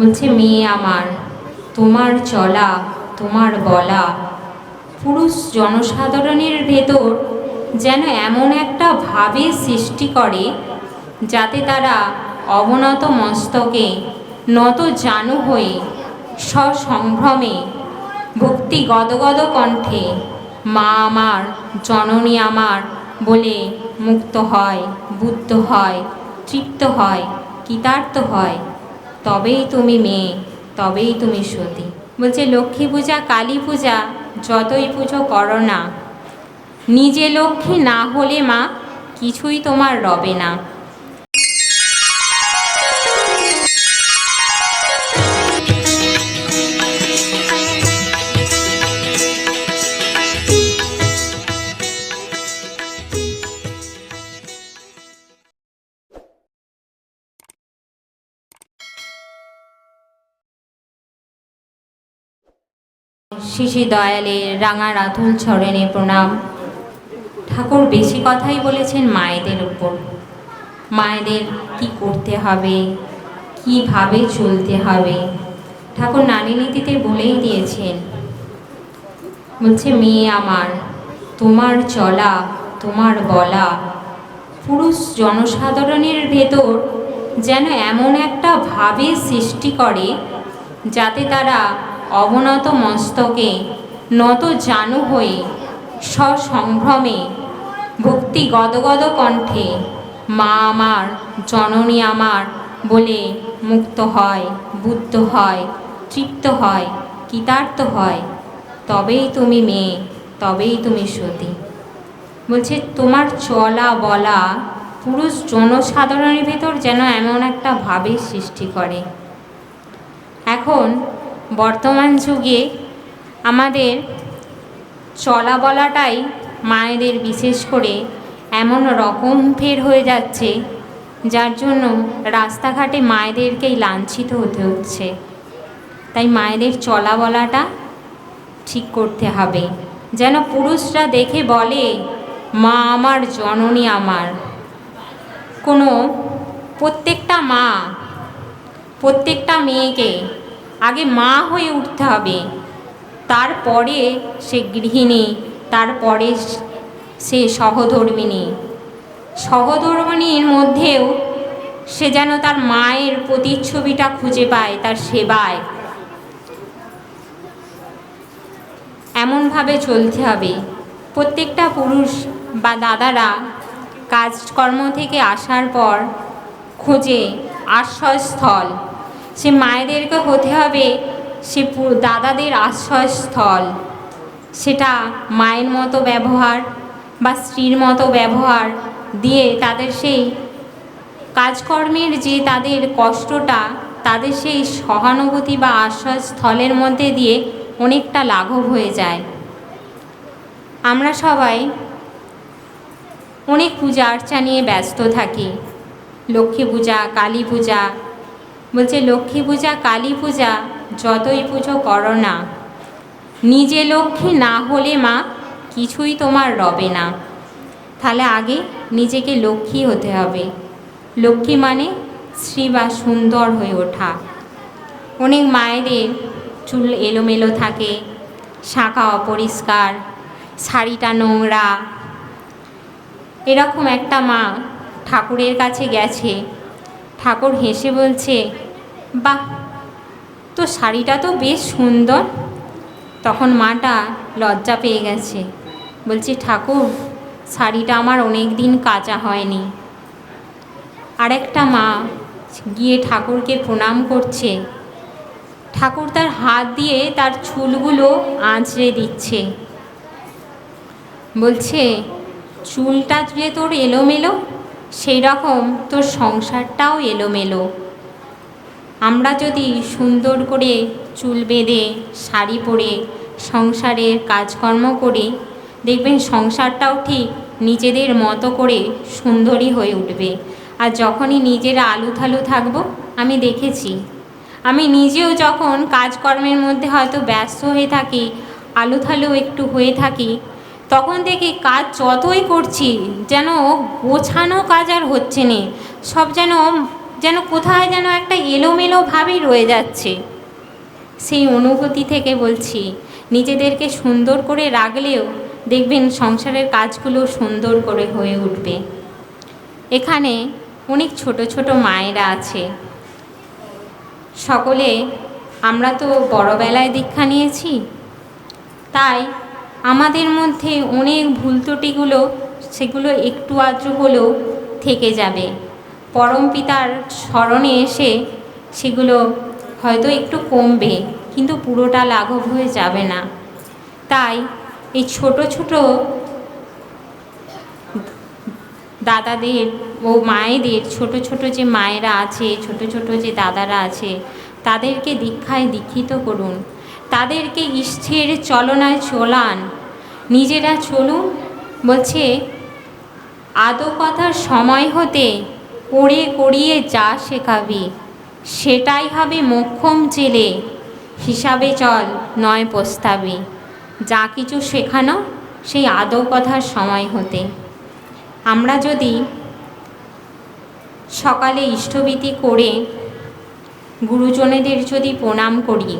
বলছে, মেয়ে আমার, তোমার চলা, তোমার বলা, পুরুষ জনসাধারণের ভেতর যেন এমন একটা ভাবের সৃষ্টি করে যাতে তারা অবনত মস্তকে নত জানু হয়ে সসম্ভ্রমে ভক্তি গদগদ কণ্ঠে মা আমার, জননী আমার বলে মুক্ত হয়, বুদ্ধ হয়, তৃপ্ত হয়, কৃতার্থ হয়। তবেই তুমি মেয়ে, তবেই তুমি সতী। বলছে, লক্ষ্মী পূজা, কালী পূজা, যতই পুজো করো না। নিজে লক্ষ্মী না হলে মা, কিছুই তোমার রবে না। শিশি দয়ালের রাঙা রাতুল চরণে প্রণাম। ঠাকুর বেশি কথাই বলেছেন মায়েদের উপর। মায়েদের কি করতে হবে? কীভাবে চলতে হবে? ঠাকুর নারী নীতিতে বলেই দিয়েছেন, বলছে, মেয়ে আমার, তোমার চলা, তোমার বলা, পুরুষ জনসাধারণের ভেতর যেন এমন একটা ভাবে সৃষ্টি করে যাতে তারা অবনত মস্তকে নত জানু হয়ে সসম্ভ্রমে। ভক্তি গদগদ কণ্ঠে মা আমার, জননী আমার বলে মুক্ত হয়, বুদ্ধ হয়, তৃপ্ত হয়, কৃতার্থ হয়। তবেই তুমি মেয়ে, তবেই তুমি সতী। বলছে, তোমার চলা বলা পুরুষ জনসাধারণের ভেতর যেন এমন একটা ভাবের সৃষ্টি করে। এখন বর্তমান যুগে আমাদের চলা বলাটাই মায়েদের বিশেষ করে এমন রকম ফের হয়ে যাচ্ছে, যার জন্য রাস্তাঘাটে মায়েদেরকেই লাঞ্ছিত হতে হচ্ছে। তাই মায়েদের চলা বলাটা ঠিক করতে হবে। যেন পুরুষরা দেখে বলে, মা আমার, জননী আমার। কোনো প্রত্যেকটা মা, প্রত্যেকটা মেয়েকে আগে মা হয়ে উঠতে হবে। তারপরে সে গৃহিণী, তারপরে সে সহধর্মিণী সহধর্মিণীর মধ্যেও সে যেন তার মায়ের প্রতিচ্ছবিটা খুঁজে পায়, তার সেবায়। এমনভাবে চলতে হবে। প্রত্যেকটা পুরুষ বা দাদারা কাজকর্ম থেকে আসার পর খোঁজে আশ্রয়স্থল। সে মায়েদেরকে হতে হবে সে দাদাদের আশ্রয়স্থল। সেটা মায়ের মতো ব্যবহার বা স্ত্রীর মতো ব্যবহার দিয়ে তাদের সেই কাজকর্মের যে তাদের কষ্টটা, তাদের সেই সহানুভূতি বা আশ্রয়স্থলের মধ্যে দিয়ে অনেকটা লাঘব হয়ে যায়। আমরা সবাই অনেক পূজা আর্চা নিয়ে ব্যস্ত থাকি। লক্ষ্মী পূজা, কালী পূজা বলছে, লক্ষ্মী পূজা, কালী পূজা, যতই পুজো করো না। নিজে লক্ষ্মী না হলে মা কিছুই তোমার রবে না। তাহলে আগে নিজেকে লক্ষ্মী হতে হবে। লক্ষ্মী মানে শ্রী বা সুন্দর হয়ে ওঠা। অনেক মায়েদের চুল এলোমেলো থাকে, শাঁখা অপরিষ্কার, শাড়িটা নোংরা। এরকম একটা মা ঠাকুরের কাছে গেছে। ঠাকুর হেসে বলছে বাহ, তো শাড়িটা তো বেশ সুন্দর। তখন মাটা লজ্জা পেয়ে গেছে। বলছি, ঠাকুর, শাড়িটা আমার অনেক দিন কাচা হয়নি। আরেকটা মা গিয়ে ঠাকুরকে প্রণাম করছে। ঠাকুর তার হাত দিয়ে তার চুলগুলো আঁচড়ে দিচ্ছে। বলছে, চুলটা যে তোর এলোমেলো, সেই রকম তোর সংসারটাও এলোমেলো। আমরা যদি সুন্দর করে চুল বেঁধে, শাড়ি পরে, সংসারের কাজকর্ম করি, দেখবেন সংসারটাও ঠিক নিজেদের মতো করে সুন্দরী হয়ে উঠবে। আর যখনই নিজেরা আলুথালু থাকব, আমি দেখেছি। আমি নিজেও যখন কাজকর্মের মধ্যে হয়তো ব্যস্ত হয়ে থাকি, আলুথালু একটু হয়ে থাকি, তখন দেখি কাজ যতই করছি, যেন গোছানো কাজ আর হচ্ছে না। সব যেন যেন কোথায় যেন একটা এলোমেলো ভাবেই রয়ে যাচ্ছে। সেই অনুভূতি থেকে বলছি, নিজেদেরকে সুন্দর করে রাখলেও দেখবেন সংসারের কাজগুলো সুন্দর করে হয়ে উঠবে। এখানে অনেক ছোট ছোট মায়েরা আছে। সকলে, আমরা তো বড়বেলায় দীক্ষা নিয়েছি। তাই আমাদের মধ্যে অনেক ভুল ত্রুটিগুলো সেগুলো একটু আদ্র হলেও থেকে যাবে। পরম পিতার স্মরণে এসে সেগুলো হয়তো একটু কমবে, কিন্তু পুরোটা লাঘব হয়ে যাবে না। তাই এই ছোট ছোট দাদাদের ও মায়েদের, ছোট ছোট যে মায়েরা আছে, ছোট ছোট যে দাদারা আছে, তাদেরকে দীক্ষায় দীক্ষিত করুন। তাদেরকে ইষ্ঠের চলনায় চলান। নিজেরা চলুন, বলছে, আদো কথার সময় হতে করে করিয়ে যা শেখাবি, সেটাই হবে মোক্ষম জেলে। হিসাবে চল, নয় প্রস্তাবে যা কিছু শেখানো, সেই আদৌ কথার সময় হতে। আমরা যদি সকালে ইষ্টভীতি করে গুরুজনেদের যদি প্রণাম করি,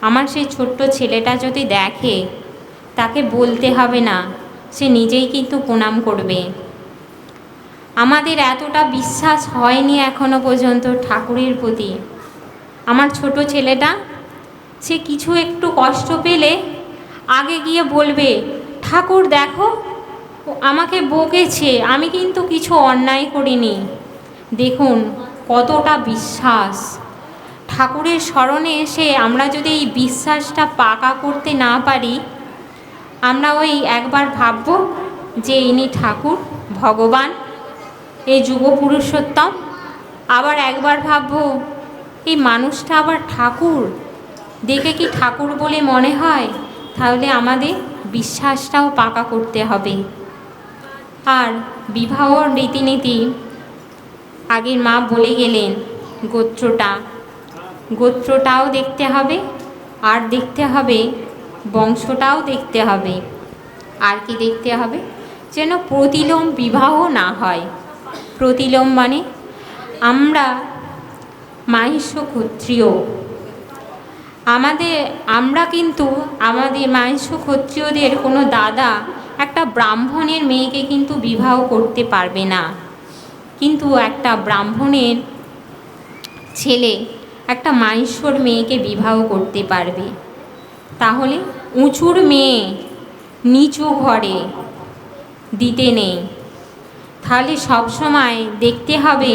আমার সেই ছোট্ট ছেলেটা যদি দেখে, তাকে বলতে হবে না, সে নিজেই কিন্তু প্রণাম করবে। আমাদের এতটা বিশ্বাস হয়নি এখনও পর্যন্ত ঠাকুরের প্রতি। আমার ছোট ছেলেটা, সে কিছু একটু কষ্ট পেলে আগে গিয়ে বলবে, ঠাকুর দেখো, আমাকে বকেছে, আমি কিন্তু কিছু অন্যায় করিনি। দেখুন, কতটা বিশ্বাস। ঠাকুরের স্মরণে এসে আমরা যদি এই বিশ্বাসটা পাকা করতে না পারি, আমরা ওই একবার ভাবব যে ইনি ঠাকুর, ভগবান। এই যুগ পুরুষোত্তম আবার একবার ভাববো, এই মানুষটা আবার ঠাকুর? দেখে কি ঠাকুর বলে মনে হয়? তাহলে আমাদের বিশ্বাসটাও পাকা করতে হবে। আর বিবাহ রীতিনীতি, আগের মা বলে গেলেন গোত্রটা। গোত্রটাও দেখতে হবে, আর দেখতে হবে, বংশটাও দেখতে হবে। আর কি দেখতে হবে? যেন প্রতিলোম বিবাহ না হয়। প্রতিলোম মানে আমরা মাহিষ্য ক্ষত্রিয় আমাদের, আমরা কিন্তু আমাদের মাহিষ্য ক্ষত্রিয়দের কোনো দাদা, একটা ব্রাহ্মণের মেয়েকে কিন্তু বিবাহ করতে পারবে না। কিন্তু একটা ব্রাহ্মণের ছেলে একটা মাইশ্বর মেয়েকে বিবাহ করতে পারবে। তাহলে উঁচুর মেয়ে নিচু ঘরে দিতে নেই। তাহলে সবসময় দেখতে হবে,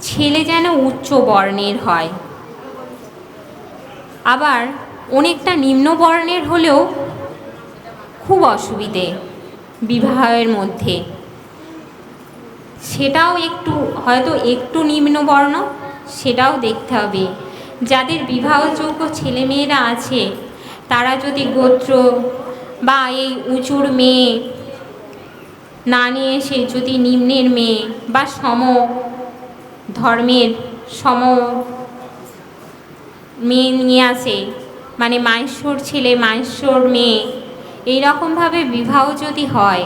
ছেলে যেন উচ্চ বর্ণের হয়। আবার অনেকটা নিম্ন বর্ণের হলেও খুব অসুবিধে বিবাহের মধ্যে। সেটাও একটু, হয়তো একটু নিম্নবর্ণ সেটাও দেখতে হবে। যাদের বিবাহযোগ্য ছেলেমেয়েরা আছে, তারা যদি গোত্র বা এই উঁচুর মেয়ে না নিয়ে এসে যদি নিম্নের মেয়ে বা সম ধর্মের সম মেয়ে নিয়ে আসে মানে মায়েশ্বর ছেলে মায়েশ্বর মেয়ে, এইরকমভাবে বিবাহ যদি হয়,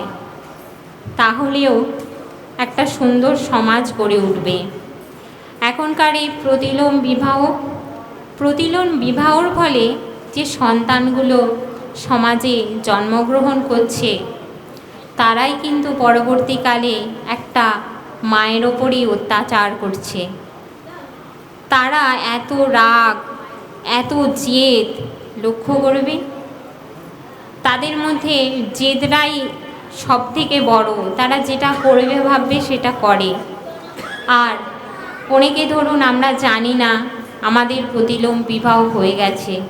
তাহলেও একটা সুন্দর সমাজ গড়ে উঠবে। এখনকার এই প্রতিলোম বিবাহ, প্রতিলোম বিবাহর ফলে যে সন্তানগুলো সমাজে জন্মগ্রহণ করছে তারাই কিন্তু পরবর্তীকালে একটা মায়ের ওপরই অত্যাচার করছে। তারা এত রাগ, এত জেদ, লক্ষ্য করবে? তাদের মধ্যে জেদরাই সব থেকে বড়। তারা যেটা করবে, ভাববে, সেটা করে। আর অনেকে ধরুন আমরা জানি না, আমাদের প্রতিলোম বিবাহ হয়ে গেছে।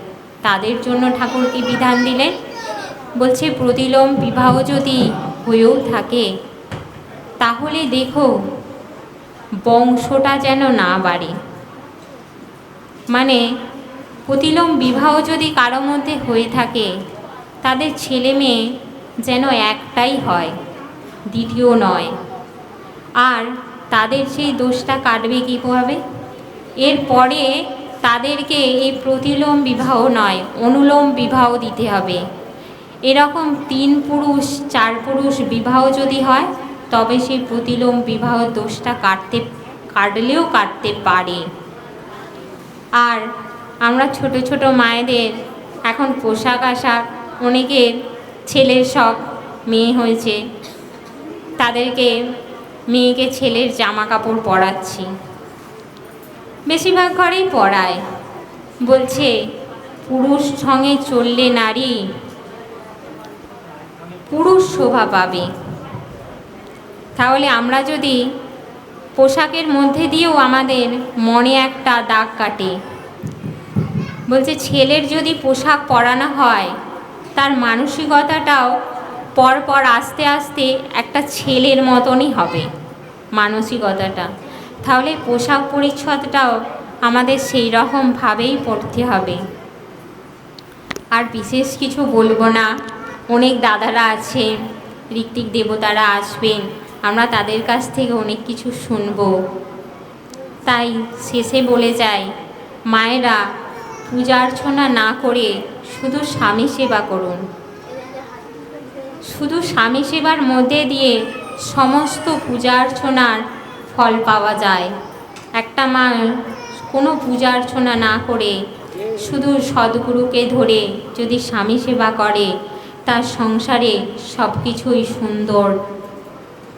তাদের জন্য ঠাকুর কি বিধান দিলেন? বলছে, প্রতিলোম বিবাহ যদি হয়েও থাকে। তাহলে দেখো, বংশটা যেন না বাড়ে। মানে প্রতিলোম বিবাহ যদি কারও মধ্যে হয়ে থাকে, তাদের ছেলে মেয়ে যেন একটাই হয়, দ্বিতীয় নয়। আর তাদের সেই দোষটা কাটবে কীভাবে? এরপরে তাদেরকে এই প্রতিলোম বিবাহ নয়, অনুলোম বিবাহ দিতে হবে। এরকম তিন পুরুষ, চার পুরুষ বিবাহ যদি হয়, তবে সেই প্রতিলোম বিবাহ দোষটা কাটতে, কাটলেও কাটতে পারে। আর আমরা ছোট ছোট মায়েদের এখন পোশাক আশাক, অনেকের ছেলের সব মেয়ে হয়েছে। তাদেরকে মেয়েকে ছেলের জামা কাপড় পরাচ্ছি। বেশিরভাগ ঘরেই পড়ায় বলছে, পুরুষ সঙ্গে চললে নারী পুরুষ শোভা পাবে। তাহলে আমরা যদি পোশাকের মধ্যে দিয়েও আমাদের মনে একটা দাগ কাটে। বলছে, ছেলের যদি পোশাক পরানো হয়, তার মানসিকতাটাও পরপর আস্তে আস্তে একটা ছেলের মতনই হবে মানসিকতাটা। তাহলে পোশাক পরিচ্ছদটাও আমাদের সেই রকমভাবেই পড়তে হবে। আর বিশেষ কিছু বলব না। অনেক দাদারা আছে, ঋত্বিক দেবতারা আসবেন, আমরা তাদের কাছ থেকে অনেক কিছু শুনব। তাই শেষে বলে যাই, মায়েরা, পূজা অর্চনা না করে শুধু স্বামী সেবা করুন। শুধু স্বামী সেবার মধ্যে দিয়ে সমস্ত পূজা অর্চনার ফল পাওয়া যায়। একটা মা কোনো পূজা অর্চনা না করে শুধু সদ্গুরুকে ধরে যদি স্বামী সেবা করে তার সংসারে সব কিছুই সুন্দর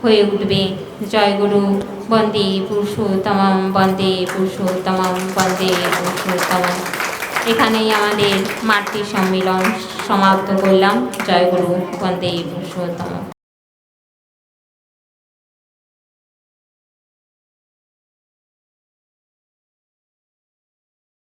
হয়ে উঠবে। জয়গুরু, বন্দে পুরুষোত্তম বন্দে পুরুষোত্তম বন্দে পুরুষোত্তম এখানেই আমাদের মাতৃ সম্মেলন সমাপ্ত করলাম। জয়গুরু, বন্দে পুরুষোত্তম